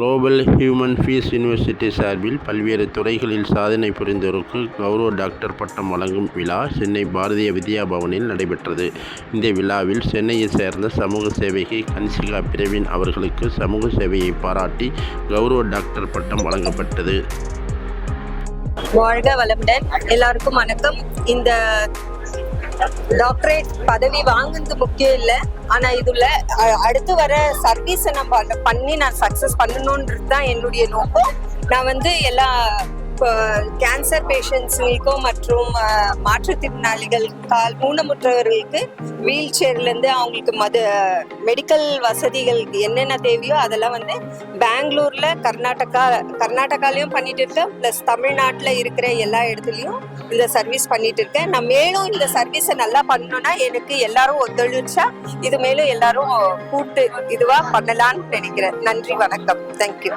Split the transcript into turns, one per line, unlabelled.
Global human fees university சார்பில் பல்வேறு துறைகளில் சாதனை புரிந்தோருக்கு கௌரவ டாக்டர் பட்டம் வழங்கும் விழா சென்னை பாரதிய வித்யா பவனில் நடைபெற்றது. இந்த விழாவில் சென்னையைச் சேர்ந்த சமூக சேவகி கன்சிகா பிரவீன் அவர்களுக்கு சமூக சேவையை பாராட்டி கௌரவ டாக்டர் பட்டம் வழங்கப்பட்டது.
வாழ்க வளமுடன். எல்லாருக்கும் வணக்கம். இந்த டாக்டரேட் பதவி வாங்குறது முக்கியம் இல்லை. ஆனா இதுல அடுத்து வர சர்வீஸை நம்ம பண்ணி நான் சக்சஸ் பண்ணணுன்றது தான் என்னுடைய நோக்கம். நான் வந்து எல்லா கேன்சர் பேஷண்ட்ஸுங்களுக்கும் மற்றும் மாற்றுத்திறனாளிகள் கால் ஊனமுற்றவர்களுக்கு வீல் சேர்லேருந்து அவங்களுக்கு மது மெடிக்கல் வசதிகள் என்னென்ன தேவையோ அதெல்லாம் வந்து பெங்களூரில் கர்நாடகா கர்நாடகாலையும் பண்ணிட்டு இருக்கேன் ப்ளஸ் தமிழ்நாட்டில் இருக்கிற எல்லா இடத்துலையும் இந்த சர்வீஸ் பண்ணிட்டு இருக்கேன். நான் மேலும் இந்த சர்வீஸை நல்லா பண்ணணும்னா எனக்கு எல்லாரும் ஒத்துழைச்சா இது மேலும் எல்லாரும் கூட்டு இதுவா பண்ணலாம்னு நினைக்கிறேன். நன்றி வணக்கம். தேங்க்யூ